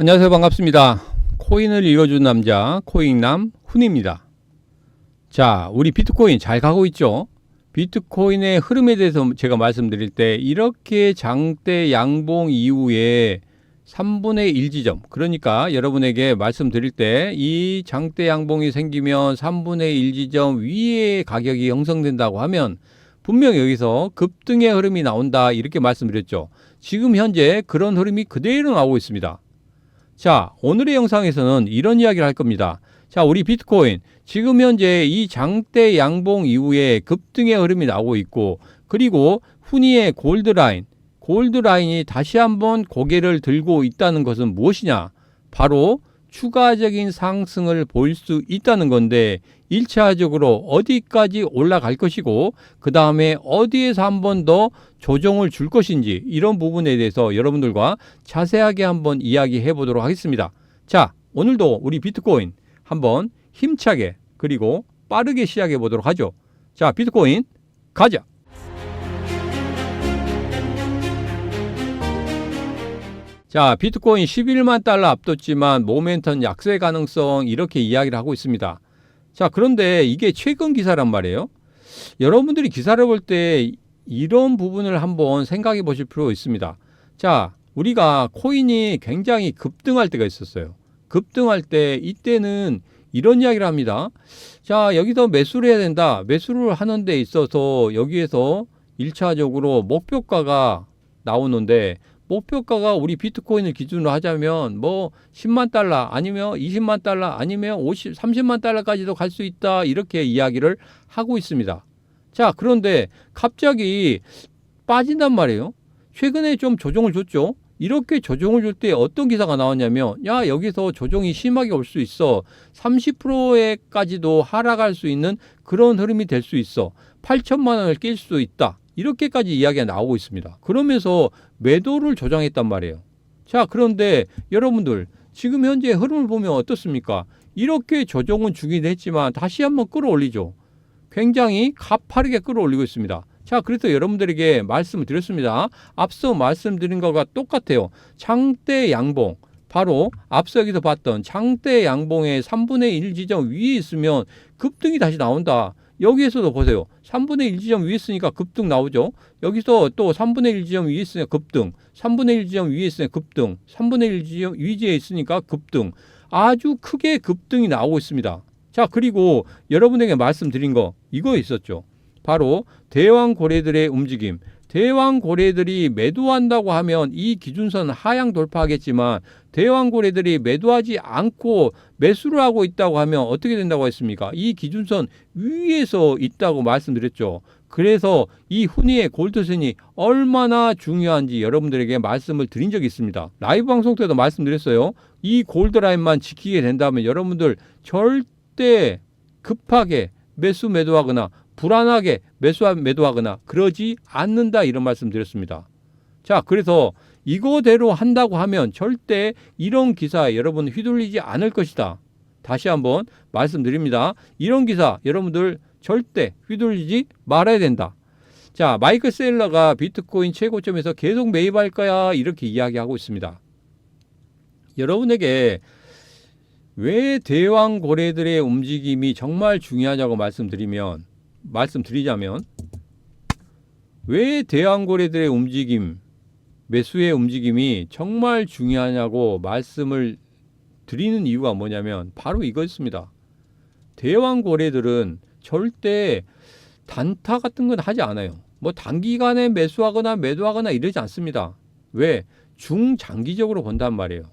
안녕하세요. 반갑습니다. 코인을 읽어주는 남자, 코인남 훈입니다. 자, 우리 비트코인 잘 가고 있죠? 비트코인의 흐름에 대해서 제가 말씀드릴 때 이렇게 장대 양봉 이후에 3분의 1 지점, 그러니까 여러분에게 말씀드릴 때 이 장대 양봉이 생기면 3분의 1 지점 위에 가격이 형성된다고 하면 분명 여기서 급등의 흐름이 나온다 이렇게 말씀드렸죠. 지금 현재 그런 흐름이 그대로 나오고 있습니다. 자, 오늘의 영상에서는 이런 이야기를 할 겁니다. 자, 우리 비트코인 지금 현재 이 장대 양봉 이후에 급등의 흐름이 나오고 있고 그리고 훈이의 골드 라인, 골드 라인이 다시 한번 고개를 들고 있다는 것은 무엇이냐? 바로 추가적인 상승을 보일 수 있다는 건데 1차적으로 어디까지 올라갈 것이고 그 다음에 어디에서 한 번 더 조정을 줄 것인지 이런 부분에 대해서 여러분들과 자세하게 한번 이야기해 보도록 하겠습니다. 자, 오늘도 우리 비트코인 한번 힘차게 그리고 빠르게 시작해 보도록 하죠. 자, 비트코인 가자. 자, 비트코인 11만 달러 앞뒀지만 모멘텀 약세 가능성 이렇게 이야기를 하고 있습니다. 자, 그런데 이게 최근 기사란 말이에요. 여러분들이 기사를 볼 때 이런 부분을 한번 생각해 보실 필요가 있습니다. 자, 우리가 코인이 굉장히 급등할 때가 있었어요. 급등할 때 이때는 이런 이야기를 합니다. 자, 여기서 매수를 해야 된다. 매수를 하는 데 있어서 여기에서 1차적으로 목표가가 나오는데 목표가가 우리 비트코인을 기준으로 하자면 뭐 10만 달러 아니면 20만 달러 아니면 50, 30만 달러까지도 갈 수 있다 이렇게 이야기를 하고 있습니다. 자, 그런데 갑자기 빠진단 말이에요. 최근에 좀 조정을 줬죠. 이렇게 조정을 줄 때 어떤 기사가 나왔냐면 야 여기서 조정이 심하게 올 수 있어 30%에까지도 하락할 수 있는 그런 흐름이 될 수 있어 8천만 원을 깰수 있다 이렇게까지 이야기가 나오고 있습니다 그러면서 매도를 조장했단 말이에요 자 그런데 여러분들 지금 현재 흐름을 보면 어떻습니까 이렇게 조정은 주긴 했지만 다시 한번 끌어올리죠 굉장히 가파르게 끌어올리고 있습니다 자, 그래서 여러분들에게 말씀을 드렸습니다. 앞서 말씀드린 것과 똑같아요. 장대 양봉. 바로 앞서 여기서 봤던 장대 양봉의 3분의 1 지점 위에 있으면 급등이 다시 나온다. 여기에서도 보세요. 3분의 1 지점 위에 있으니까 급등 나오죠. 여기서 또 3분의 1 지점 위에 있으니까 급등, 3분의 1 지점 위에 있으니까 급등, 3분의 1 지점 위지에 있으니까 급등. 아주 크게 급등이 나오고 있습니다. 자, 그리고 여러분에게 말씀드린 거 이거 있었죠. 바로 대왕 고래들의 움직임. 대왕 고래들이 매도한다고 하면 이 기준선 하향 돌파하겠지만 대왕 고래들이 매도하지 않고 매수를 하고 있다고 하면 어떻게 된다고 했습니까? 이 기준선 위에서 있다고 말씀드렸죠. 그래서 이 훈이의 골드선이 얼마나 중요한지 여러분들에게 말씀을 드린 적이 있습니다. 라이브 방송 때도 말씀드렸어요. 이 골드라인만 지키게 된다면 여러분들 절대 급하게 매수 매도하거나 불안하게 매수하 매도하거나 그러지 않는다 이런 말씀 드렸습니다. 자, 그래서 이거대로 한다고 하면 절대 이런 기사 여러분 휘둘리지 않을 것이다. 다시 한번 말씀드립니다. 이런 기사 여러분들 절대 휘둘리지 말아야 된다. 자, 마이클 세일러가 비트코인 최고점에서 계속 매입할 거야 이렇게 이야기하고 있습니다. 여러분에게 왜 대왕 고래들의 움직임이 정말 중요하냐고 말씀드리면 말씀드리자면 왜 대왕고래들의 움직임, 매수의 움직임이 정말 중요하냐고 말씀을 드리는 이유가 뭐냐면 바로 이거였습니다. 대왕고래들은 절대 단타 같은 건 하지 않아요. 뭐 단기간에 매수하거나 매도하거나 이러지 않습니다. 왜? 중장기적으로 본단 말이에요.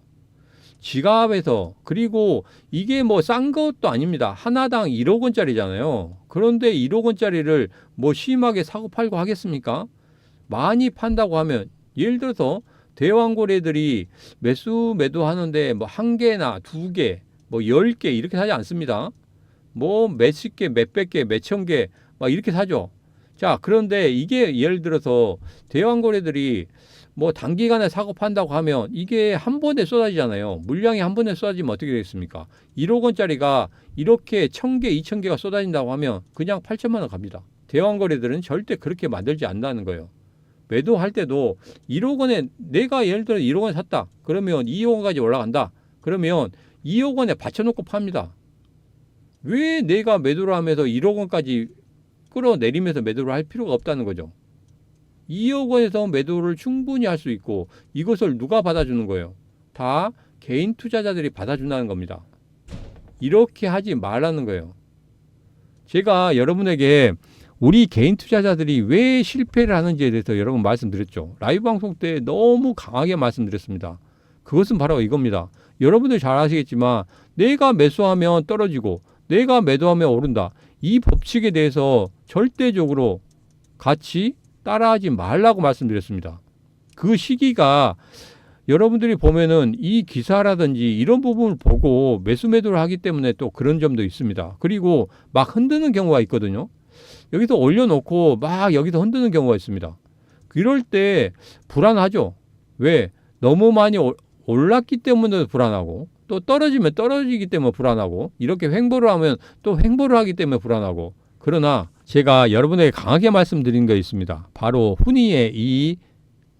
지갑에서 그리고 이게 뭐 싼 것도 아닙니다. 하나당 1억 원짜리잖아요. 그런데 1억 원짜리를 뭐 심하게 사고 팔고 하겠습니까? 많이 판다고 하면 예를 들어서 대왕고래들이 매수 매도하는데 뭐 한 개나 두 개, 뭐 열 개 이렇게 사지 않습니다. 뭐 몇십 개, 몇백 개, 몇천 개 막 이렇게 사죠. 자, 그런데 이게 예를 들어서 대왕고래들이 뭐 단기간에 사고 판다고 하면 이게 한 번에 쏟아지잖아요. 물량이 한 번에 쏟아지면 어떻게 되겠습니까? 1억 원짜리가 이렇게 1000개, 2000개가 쏟아진다고 하면 그냥 8천만 원 갑니다. 대왕거래들은 절대 그렇게 만들지 않는다는 거예요. 매도할 때도 1억 원에 내가 예를 들어 1억 원에 샀다. 그러면 2억 원까지 올라간다. 그러면 2억 원에 받쳐놓고 팝니다. 왜 내가 매도를 하면서 1억 원까지 끌어내리면서 매도를 할 필요가 없다는 거죠. 2억 원에서 매도를 충분히 할 수 있고 이것을 누가 받아주는 거예요? 다 개인 투자자들이 받아준다는 겁니다. 이렇게 하지 말라는 거예요. 제가 여러분에게 우리 개인 투자자들이 왜 실패를 하는지에 대해서 여러분 말씀드렸죠. 라이브 방송 때 너무 강하게 말씀드렸습니다. 그것은 바로 이겁니다. 여러분들 잘 아시겠지만 내가 매수하면 떨어지고 내가 매도하면 오른다. 이 법칙에 대해서 절대적으로 같이 따라하지 말라고 말씀드렸습니다. 그 시기가 여러분들이 보면은 이 기사라든지 이런 부분을 보고 매수 매도를 하기 때문에 또 그런 점도 있습니다. 그리고 막 흔드는 경우가 있거든요. 여기서 올려놓고 막 여기서 흔드는 경우가 있습니다. 이럴 때 불안하죠. 왜? 너무 많이 올- 올랐기 때문에 불안하고 또 떨어지면 떨어지기 때문에 불안하고 이렇게 횡보를 하면 또 횡보를 하기 때문에 불안하고 그러나 제가 여러분에게 강하게 말씀드린 게 있습니다. 바로 훈이의 이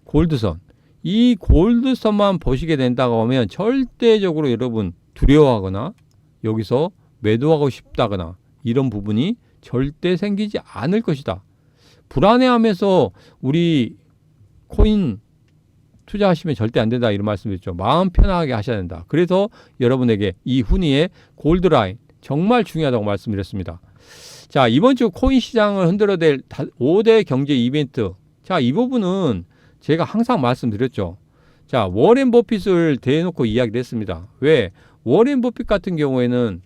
골드선 이 골드선만 보시게 된다고 하면 절대적으로 여러분 두려워하거나 여기서 매도하고 싶다거나 이런 부분이 절대 생기지 않을 것이다. 불안해하면서 우리 코인 투자하시면 절대 안 된다 이런 말씀드렸죠. 마음 편하게 하셔야 된다. 그래서 여러분에게 이 훈이의 골드라인 정말 중요하다고 말씀드렸습니다. 자 이번 주 코인 시장을 흔들어댈 5대 경제 이벤트. 자 이 부분은 제가 항상 말씀드렸죠. 자 워렌 버핏을 대놓고 이야기를 했습니다. 왜 워렌 버핏 같은 경우에는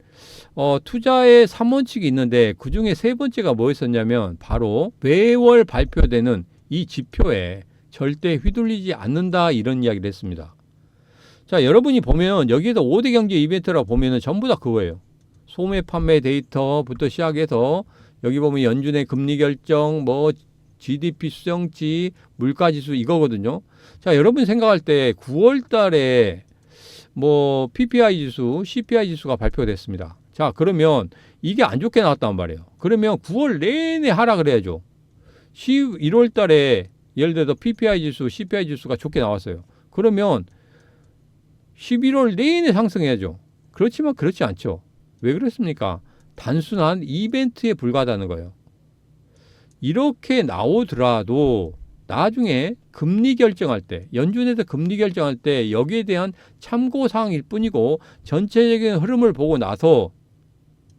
어, 투자의 3원칙이 있는데 그 중에 세 번째가 뭐였었냐면 바로 매월 발표되는 이 지표에 절대 휘둘리지 않는다 이런 이야기를 했습니다. 자, 여러분이 보면 여기에서 5대 경제 이벤트라고 보면은 전부 다 그거예요. 소매 판매 데이터부터 시작해서 여기 보면 연준의 금리 결정, 뭐 GDP 수정치, 물가 지수 이거거든요. 자, 여러분 생각할 때 9월 달에 뭐 PPI 지수, CPI 지수가 발표됐습니다. 자, 그러면 이게 안 좋게 나왔단 말이에요. 그러면 9월 내내 하락을 해야죠. 11월 달에 예를 들어서 PPI 지수, CPI 지수가 좋게 나왔어요. 그러면 11월 내내 상승해야죠. 그렇지만 그렇지 않죠. 왜 그렇습니까? 단순한 이벤트에 불과하다는 거예요. 이렇게 나오더라도 나중에 금리 결정할 때, 연준에서 금리 결정할 때 여기에 대한 참고 사항일 뿐이고 전체적인 흐름을 보고 나서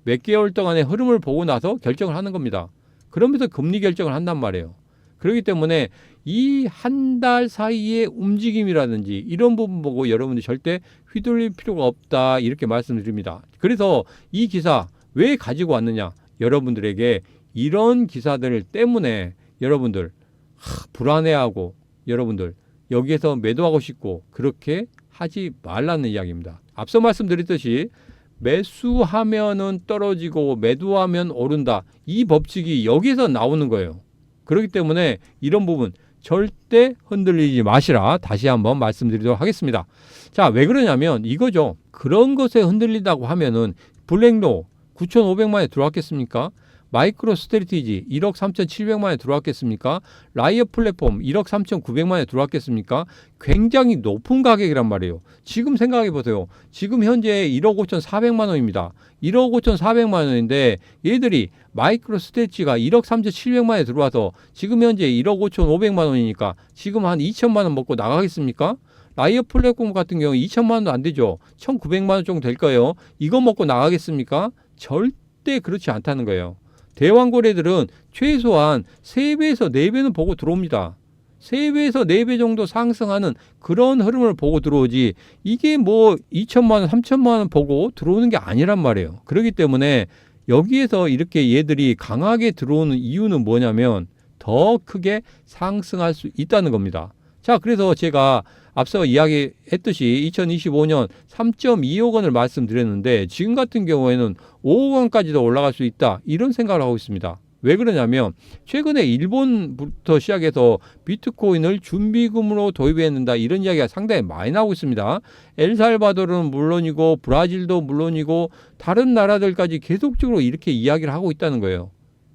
몇 개월 동안의 흐름을 보고 나서 결정을 하는 겁니다. 그러면서 금리 결정을 한단 말이에요. 그렇기 때문에 이 한 달 사이의 움직임이라든지 이런 부분 보고 여러분들 절대 휘둘릴 필요가 없다 이렇게 말씀드립니다. 그래서 이 기사 왜 가지고 왔느냐? 여러분들에게 이런 기사들 때문에 여러분들 하, 불안해하고 여러분들 여기에서 매도하고 싶고 그렇게 하지 말라는 이야기입니다. 앞서 말씀드렸듯이 매수하면은 떨어지고 매도하면 오른다. 이 법칙이 여기서 나오는 거예요. 그렇기 때문에 이런 부분 절대 흔들리지 마시라 다시 한번 말씀드리도록 하겠습니다. 자, 왜 그러냐면 이거죠. 그런 것에 흔들린다고 하면은 블랙로 9,500만에 들어왔겠습니까? 마이크로 스트레티지 1억 3,700만에 들어왔겠습니까? 라이어 플랫폼 1억 3,900만에 들어왔겠습니까? 굉장히 높은 가격이란 말이에요. 지금 생각해 보세요. 지금 현재 1억 5,400만 원입니다. 1억 5,400만 원인데 얘들이 마이크로 스트레치가 1억 3,700만에 들어와서 지금 현재 1억 5,500만 원이니까 지금 한 2천만 원 먹고 나가겠습니까? 라이어 플랫폼 같은 경우 2천만 원도 안 되죠. 1,900만 원 정도 될 거예요. 이거 먹고 나가겠습니까? 절대 그렇지 않다는 거예요. 대왕거래들은 최소한 3배에서 4배는 보고 들어옵니다. 3배에서 4배 정도 상승하는 그런 흐름을 보고 들어오지 이게 뭐 2천만 원, 3천만 원 보고 들어오는 게 아니란 말이에요. 그렇기 때문에 여기에서 이렇게 얘들이 강하게 들어오는 이유는 뭐냐면 더 크게 상승할 수 있다는 겁니다. 자, 그래서 제가 앞서 이야기했듯이 2025년 3.2억 원을 말씀드렸는데 지금 같은 경우에는 5억 원까지도 올라갈 수 있다. 이런 생각을 하고 있습니다. 왜 그러냐면 최근에 일본부터 시작해서 비트코인을 준비금으로 도입해야 된다 이런 이야기가 상당히 많이 나오고 있습니다. 엘살바도르는 물론이고 브라질도 물론이고 다른 나라들까지 계속적으로 이렇게 이야기를 하고 있다는 거예요.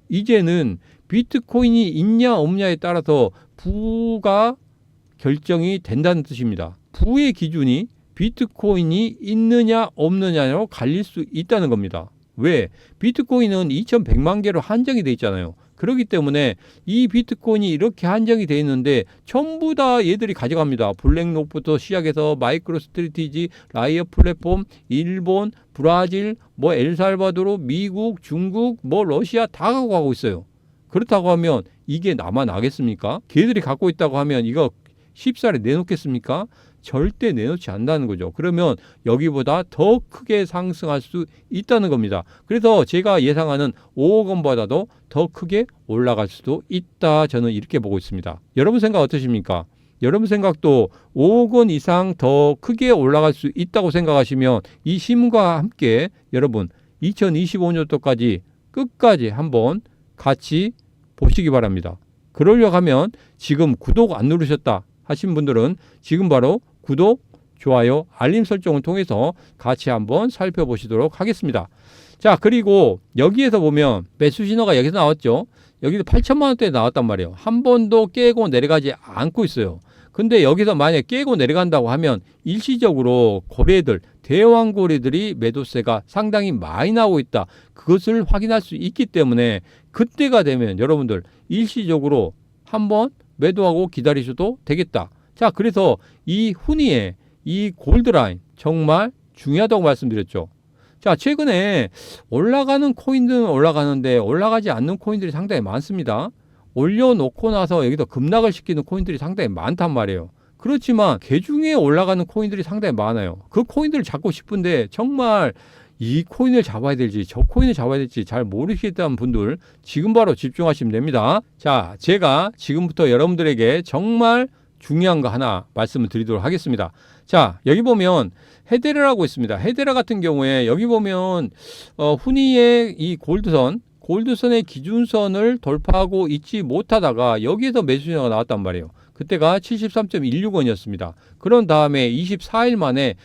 이제는 비트코인이 있냐 없냐에 따라서 부가 결정이 된다는 뜻입니다. 부의 기준이 비트코인이 있느냐 없느냐로 갈릴 수 있다는 겁니다. 왜? 비트코인은 2100만 개로 한정이 돼 있잖아요. 그렇기 때문에 이 비트코인이 이렇게 한정이 돼 있는데 전부 다 얘들이 가져갑니다. 블랙록부터 시작해서 마이크로 스트리티지, 라이어 플랫폼, 일본, 브라질, 뭐 엘살바도르, 미국, 중국, 뭐 러시아 다 갖고 가고 있어요. 그렇다고 하면 이게 나만 나겠습니까? 걔들이 갖고 있다고 하면 이거 쉽사리 내놓겠습니까? 절대 내놓지 않는다는 거죠. 그러면 여기보다 더 크게 상승할 수 있다는 겁니다. 그래서 제가 예상하는 5억 원보다도 더 크게 올라갈 수도 있다. 저는 이렇게 보고 있습니다. 여러분 생각 어떠십니까? 여러분 생각도 5억 원 이상 더 크게 올라갈 수 있다고 생각하시면 이 신문과 함께 여러분 2025년도까지 끝까지 한번 같이 보시기 바랍니다. 그러려고 하면 지금 구독 안 누르셨다 하신 분들은 지금 바로 구독, 좋아요, 알림 설정을 통해서 같이 한번 살펴보시도록 하겠습니다. 자, 그리고 여기에서 보면 매수 신호가 여기서 나왔죠. 여기도 8천만 원대 나왔단 말이에요. 한 번도 깨고 내려가지 않고 있어요. 근데 여기서 만약 깨고 내려간다고 하면 일시적으로 거래들, 대왕 거래들이 매도세가 상당히 많이 나오고 있다. 그것을 확인할 수 있기 때문에 그때가 되면 여러분들 일시적으로 한번 매도하고 기다리셔도 되겠다. 자, 그래서 이 훈이의 이 골드라인 정말 중요하다고 말씀드렸죠. 자, 최근에 올라가는 코인들은 올라가는데 올라가지 않는 코인들이 상당히 많습니다. 올려놓고 나서 여기서 급락을 시키는 코인들이 상당히 많단 말이에요. 그렇지만 개 중에 올라가는 코인들이 상당히 많아요. 그 코인들을 잡고 싶은데 정말 이 코인을 잡아야 될지 저 코인을 잡아야 될지 잘 모르시겠다는 분들 지금 바로 집중하시면 됩니다. 자, 제가 지금부터 여러분들에게 정말 중요한 거 하나 말씀을 드리도록 하겠습니다. 자, 여기 보면 헤데라라고 있습니다. 헤데라 같은 경우에 여기 보면 어, 훈이의 이 골드선 골드선의 기준선을 돌파하고 있지 못하다가 여기에서 매수 신호가 나왔단 말이에요. 그때가 73.16원이었습니다. 그런 다음에 24일 만에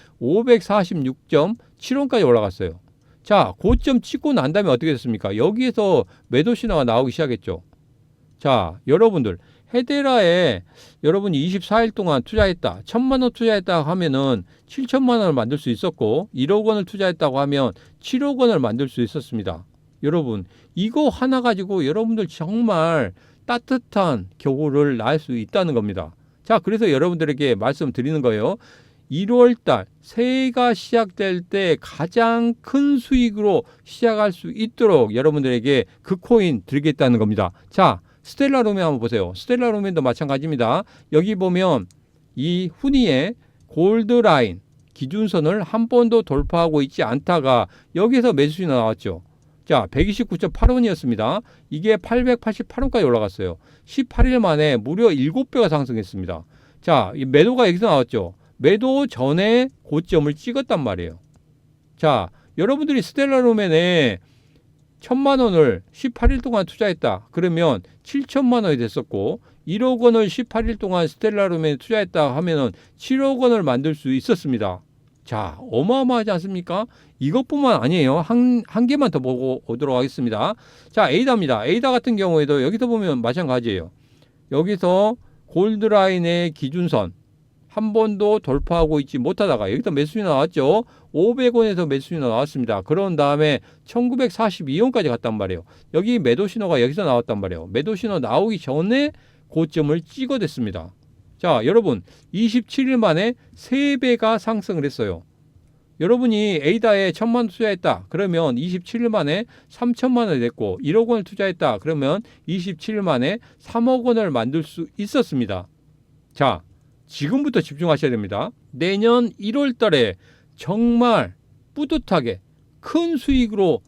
546.7원까지 올라갔어요. 자, 고점 찍고 난 다음에 어떻게 됐습니까? 여기에서 매도 신호가 나오기 시작했죠. 자, 여러분들 헤데라에 여러분이 24일 동안 투자했다. 천만 원 투자했다 하면은 7천만 원을 만들 수 있었고 1억 원을 투자했다고 하면 7억 원을 만들 수 있었습니다. 여러분, 이거 하나 가지고 여러분들 정말 따뜻한 겨울을 날 수 있다는 겁니다. 자, 그래서 여러분들에게 말씀드리는 거예요. 1월 달 새해가 시작될 때 가장 큰 수익으로 시작할 수 있도록 여러분들에게 그 코인 드리겠다는 겁니다. 자, 스텔라 로멘 한번 보세요. 스텔라 로멘도 마찬가지입니다. 여기 보면 이 훈이의 골드 라인 기준선을 한 번도 돌파하고 있지 않다가 여기서 매수이 나왔죠. 자, 129.8원이었습니다. 이게 888원까지 올라갔어요. 18일 만에 무려 7배가 상승했습니다. 자, 이 매도가 여기서 나왔죠. 매도 전에 고점을 찍었단 말이에요. 자, 여러분들이 스텔라 로멘에 천만 원을 18일 동안 투자했다. 그러면 7천만 원이 됐었고 1억 원을 18일 동안 스텔라룸에 투자했다 하면은 7억 원을 만들 수 있었습니다. 자, 어마어마하지 않습니까? 이것뿐만 아니에요. 한, 한 개만 더 보고 오도록 하겠습니다. 자, 에이다입니다. 에이다 같은 경우에도 여기서 보면 마찬가지예요. 여기서 골드라인의 기준선 한 번도 돌파하고 있지 못하다가 여기서 매수이 나왔죠. 500원에서 매수이 나왔습니다. 그런 다음에 1942원까지 갔단 말이에요. 여기 매도 신호가 여기서 나왔단 말이에요. 매도 신호 나오기 전에 고점을 찍어댔습니다. 자, 여러분 27일 만에 3배가 상승을 했어요. 여러분이 에이다에 천만 원 투자했다. 그러면 27일 만에 3천만 원이 됐고 1억 원을 투자했다. 그러면 27일 만에 3억 원을 만들 수 있었습니다. 자, 지금부터 집중하셔야 됩니다. 내년 1월 달에 정말 뿌듯하게 큰 수익으로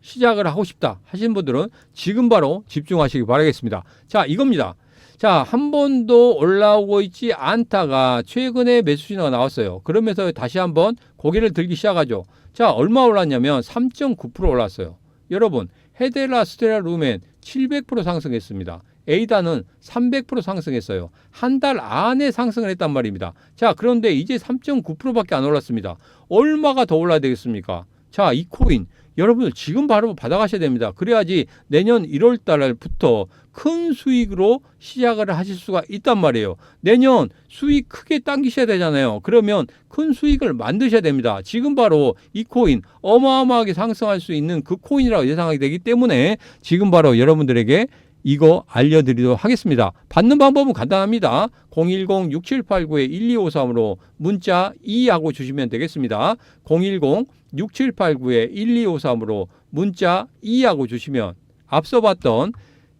시작을 하고 싶다 하신 분들은 지금 바로 집중하시기 바라겠습니다. 자, 이겁니다. 자, 한 번도 올라오고 있지 않다가 최근에 매수 신호가 나왔어요. 그러면서 다시 한번 고개를 들기 시작하죠. 자, 얼마 올랐냐면 3.9% 올랐어요. 여러분, 헤데라 스테라 루멘 700% 상승했습니다. 에이다는 300% 상승했어요. 한 달 안에 상승을 했단 말입니다. 자, 그런데 이제 3.9%밖에 안 올랐습니다. 얼마가 더 올라야 되겠습니까? 자, 이 코인 여러분들 지금 바로 받아가셔야 됩니다. 그래야지 내년 1월 달부터 큰 수익으로 시작을 하실 수가 있단 말이에요. 내년 수익 크게 당기셔야 되잖아요. 그러면 큰 수익을 만드셔야 됩니다. 지금 바로 이 코인 어마어마하게 상승할 수 있는 그 코인이라고 예상하게 되기 때문에 지금 바로 여러분들에게 이거 알려드리도록 하겠습니다. 받는 방법은 간단합니다. 010-6789-1253으로 문자 2하고 주시면 되겠습니다. 010-6789-1253으로 문자 2하고 주시면 앞서 봤던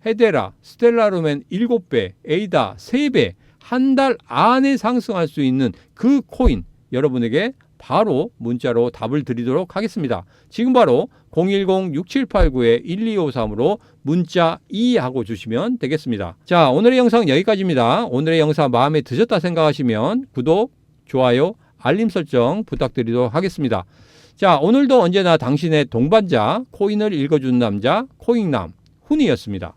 헤데라, 스텔라루멘 7배, 에이다 3배, 한 달 안에 상승할 수 있는 그 코인 여러분에게 바로 문자로 답을 드리도록 하겠습니다. 지금 바로 010-6789-1253으로 문자 2 하고 주시면 되겠습니다. 자, 오늘의 영상 여기까지입니다. 오늘의 영상 마음에 드셨다 생각하시면 구독, 좋아요, 알림 설정 부탁드리도록 하겠습니다. 자, 오늘도 언제나 당신의 동반자, 코인을 읽어주는 남자, 코인남, 훈이었습니다.